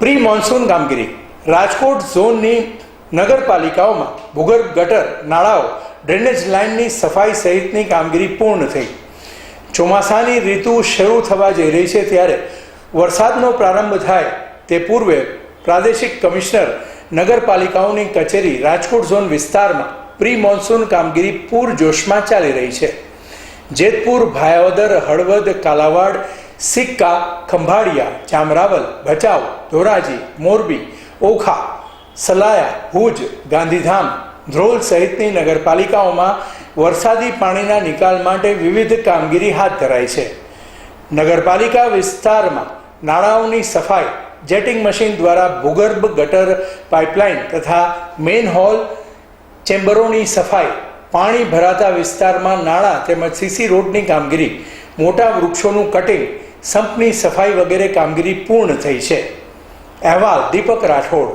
Pre monsoon કામગીરી. રાજકોટ ઝોનની નગરપાલિકાઓમાં ભૂગર્ભ ગટર, નાળાઓ, ડ્રેનેજ લાઇનની સફાઈ સહિતની કામગીરી પૂર્ણ થઈ. ચોમાસાની ઋતુ શરૂ થવા જઈ રહી છે ત્યારે વરસાદનો પ્રારંભ થાય તે પૂર્વે પ્રાદેશિક કમિશનર નગરપાલિકાઓની કચેરી રાજકોટ ઝોન વિસ્તારમાં પ્રી મોન્સૂન કામગીરી પૂરજોશમાં ચાલી રહી છે. જેતપુર, ભાયાવદર, હળવદ, કાલાવાડ સિક્કા, ખંભાળિયા જામરાવલ ભચાઉ, ધોરાજી, મોરબી, ઓખા, સલાયા, ભુજ, ગાંધીધામ, ધ્રોલ સહિતની નગરપાલિકાઓમાં વરસાદી પાણીના નિકાલ માટે વિવિધ કામગીરી હાથ ધરાઈ છે. નગરપાલિકા વિસ્તારમાં નાળાઓની સફાઈ, જેટિંગ મશીન દ્વારા ભૂગર્ભ ગટર પાઇપલાઇન તથા મેઇન હોલ ચેમ્બરોની સફાઈ, પાણી ભરાતા વિસ્તારમાં નાળા તેમજ સીસી રોડની કામગીરી, મોટા વૃક્ષોનું કટિંગ સંપની સફાઈ વગેરે કામગીરી પૂર્ણ થઈ છે. અહેવાલ દીપક રાઠોડ.